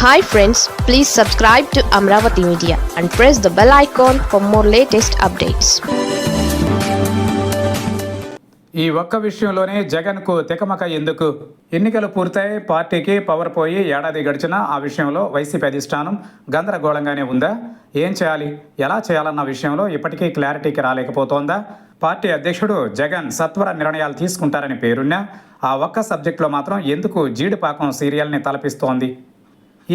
Hi friends please subscribe to Amaravati media and press the bell icon for more latest updates ఈ ఒక్క విషయంలోనే జగన్కు తికమక ఎందుకు? ఎన్నికలు పూర్తయి పార్టీకి పవర్ పోయి ఏడాది గడిచినా ఆ విషయంలో వైసీపీ అధిష్టానం గందరగోళంగానే ఉందా? ఏం చేయాలి? ఎలా చేయాలన్న విషయంలో ఇప్పటికీ క్లారిటీకి రాలేకపోతోందా? పార్టీ అధ్యక్షుడు జగన్ సత్వర నిర్ణయాలు తీసుకుంటారని పేరున్నా ఆ ఒక్క సబ్జెక్టులో మాత్రం ఎందుకు జీడిపాకం సీరియల్ని తలపిస్తోంది?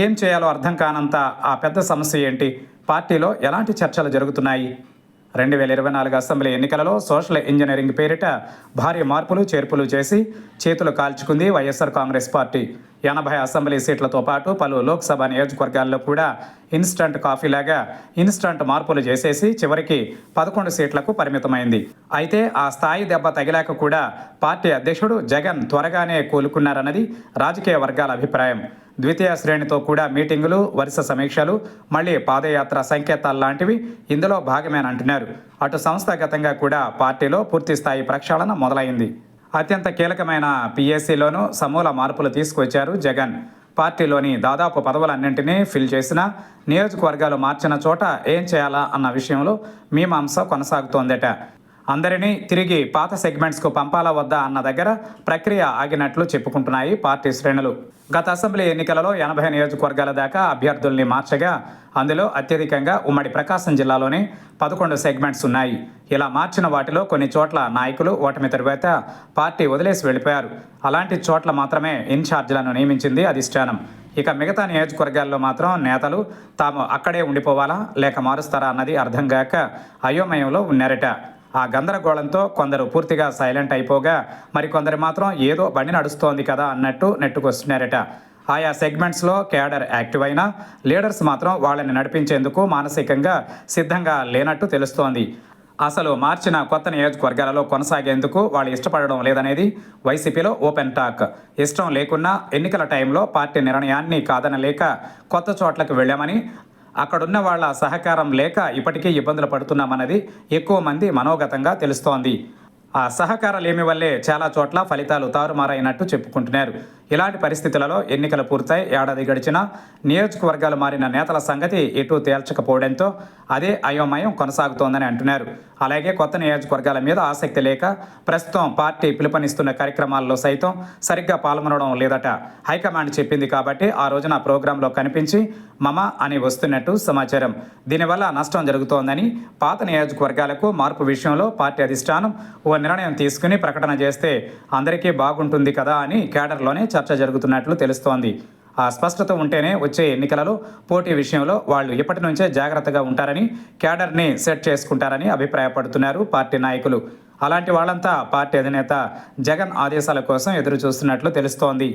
ఏం చేయాలో అర్థం కానంత ఆ పెద్ద సమస్య ఏంటి? పార్టీలో ఎలాంటి చర్చలు జరుగుతున్నాయి? రెండు వేల ఇరవై నాలుగు అసెంబ్లీ ఎన్నికలలో సోషల్ ఇంజనీరింగ్ పేరిట భారీ మార్పులు చేర్పులు చేసి చేతులు కాల్చుకుంది వైఎస్ఆర్ కాంగ్రెస్ పార్టీ. ఎనభై అసెంబ్లీ సీట్లతో పాటు పలు లోక్సభ నియోజకవర్గాల్లో కూడా ఇన్స్టంట్ కాఫీలాగా ఇన్స్టంట్ మార్పులు చేసేసి చివరికి పదకొండు సీట్లకు పరిమితమైంది. అయితే ఆ స్థాయి దెబ్బ తగిలాక కూడా పార్టీ అధ్యక్షుడు జగన్ త్వరగానే కోలుకున్నారన్నది రాజకీయ వర్గాల అభిప్రాయం. ద్వితీయ శ్రేణితో కూడా మీటింగులు వరుస సమీక్షలు మళ్ళీ పాదయాత్ర సంకేతాలు లాంటివి ఇందులో భాగమేనంటున్నారు. అటు సంస్థాగతంగా కూడా పార్టీలో పూర్తి స్థాయి ప్రక్షాళన మొదలైంది. అత్యంత కీలకమైన పిఎస్సిలోనూ సమూల మార్పులు తీసుకొచ్చారు జగన్. పార్టీలోని దాదాపు పదవులన్నింటినీ ఫిల్ చేసిన నియోజకవర్గాలు మార్చిన చోట ఏం చేయాలా అన్న విషయంలో మీమాంస కొనసాగుతోందట. అందరినీ తిరిగి పాత సెగ్మెంట్స్కు పంపాలా వద్దా అన్న దగ్గర ప్రక్రియ ఆగినట్లు చెప్పుకుంటున్నాయి పార్టీ శ్రేణులు. గత అసెంబ్లీ ఎన్నికలలో ఎనభై నియోజకవర్గాల దాకా అభ్యర్థుల్ని మార్చగా అందులో అత్యధికంగా ఉమ్మడి ప్రకాశం జిల్లాలోని పదకొండు సెగ్మెంట్స్ ఉన్నాయి. ఇలా మార్చిన వాటిలో కొన్ని చోట్ల నాయకులు ఓటమి తరువాత పార్టీ వదిలేసి వెళ్ళిపోయారు. అలాంటి చోట్ల మాత్రమే ఇన్ఛార్జీలను నియమించింది అధిష్టానం. ఇక మిగతా నియోజకవర్గాల్లో మాత్రం నేతలు తాము అక్కడే ఉండిపోవాలా లేక మారుస్తారా అన్నది అర్థం కాక అయోమయంలో ఉన్నారట. ఆ గందరగోళంతో కొందరు పూర్తిగా సైలెంట్ అయిపోగా మరికొందరు మాత్రం ఏదో బండి నడుస్తోంది కదా అన్నట్టు నెట్టుకొస్తున్నారట. ఆయా సెగ్మెంట్స్లో క్యాడర్ యాక్టివ్ అయినా లీడర్స్ మాత్రం వాళ్ళని నడిపించేందుకు మానసికంగా సిద్ధంగా లేనట్టు తెలుస్తోంది. అసలు మార్చిన కొత్త నియోజకవర్గాలలో కొనసాగేందుకు వాళ్ళు ఇష్టపడడం లేదనేది వైసీపీలో ఓపెన్ టాక్. ఇష్టం లేకున్నా ఎన్నికల టైంలో పార్టీ నిర్ణయాన్ని కాదనలేక కొత్త చోట్లకు వెళ్ళామని అక్కడున్న వాళ్ళ సహకారం లేక ఇప్పటికే ఇబ్బందులు పడుతున్నామన్నది ఎక్కువ మంది మనోగతంగా తెలుస్తోంది. ఆ సహకారాలేమి వల్లే చాలా చోట్ల ఫలితాలు తారుమారైనట్టు చెప్పుకుంటున్నారు. ఇలాంటి పరిస్థితులలో ఎన్నికలు పూర్తయి ఏడాది గడిచినా నియోజకవర్గాలు మారిన నేతల సంగతి ఎటు తేల్చకపోవడంతో అదే అయోమయం కొనసాగుతోందని అంటున్నారు. అలాగే కొత్త నియోజకవర్గాల మీద ఆసక్తి లేక ప్రస్తుతం పార్టీ పిలుపునిస్తున్న కార్యక్రమాల్లో సైతం సరిగ్గా పాల్గొనడం లేదట. హైకమాండ్ చెప్పింది కాబట్టి ఆ రోజున ప్రోగ్రాంలో కనిపించి మమ అని వస్తున్నట్టు సమాచారం. దీనివల్ల నష్టం జరుగుతోందని పాత నియోజకవర్గాలకు మార్పు విషయంలో పార్టీ అధిష్టానం ఓ నిర్ణయం తీసుకుని ప్రకటన చేస్తే అందరికీ బాగుంటుంది కదా అని కేడర్లోనే చర్చ జరుగుతున్నట్లు తెలుస్తోంది. ఆ స్పష్టత ఉంటేనే వచ్చే ఎన్నికలలో పోటీ విషయంలో వాళ్ళు ఇప్పటి నుంచే జాగ్రత్తగా ఉంటారని క్యాడర్ని సెట్ చేసుకుంటారని అభిప్రాయపడుతున్నారు పార్టీ నాయకులు. అలాంటి వాళ్ళంతా పార్టీ అధినేత జగన్ ఆదేశాల కోసం ఎదురు చూస్తున్నట్లు తెలుస్తోంది.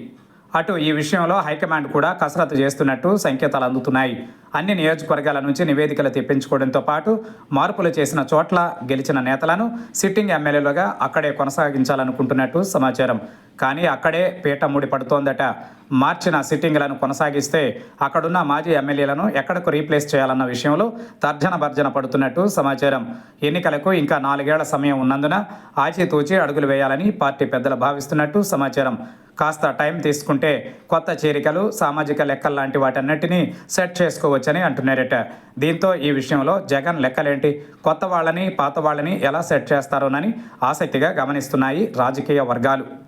అటు ఈ విషయంలో హైకమాండ్ కూడా కసరత్తు చేస్తున్నట్టు సంకేతాలు అందుతున్నాయి. అన్ని నియోజకవర్గాల నుంచి నివేదికలు తెప్పించుకోవడంతో పాటు మార్పులు చేసిన చోట్ల గెలిచిన నేతలను సిట్టింగ్ ఎమ్మెల్యేలుగా అక్కడే కొనసాగించాలనుకుంటున్నట్టు సమాచారం. కానీ అక్కడే పీట ముడి పడుతోందట. మార్చిన సిట్టింగ్లను కొనసాగిస్తే అక్కడున్న మాజీ ఎమ్మెల్యేలను ఎక్కడకు రీప్లేస్ చేయాలన్న విషయంలో తర్జన భర్జన పడుతున్నట్టు సమాచారం. ఎన్నికలకు ఇంకా నాలుగేళ్ళ సమయం ఉన్నందున ఆచితూచి అడుగులు వేయాలని పార్టీ పెద్దలు భావిస్తున్నట్టు సమాచారం. కాస్త టైం తీసుకుంటే కొత్త చేరికలు సామాజిక లెక్కలు లాంటి వాటన్నిటినీ సెట్ చేసుకోవచ్చని అంటున్నారట. దీంతో ఈ విషయంలో జగన్ లెక్కలేంటి? కొత్త వాళ్ళని పాత వాళ్ళని ఎలా సెట్ చేస్తారోనని ఆసక్తిగా గమనిస్తున్నాయి రాజకీయ వర్గాలు.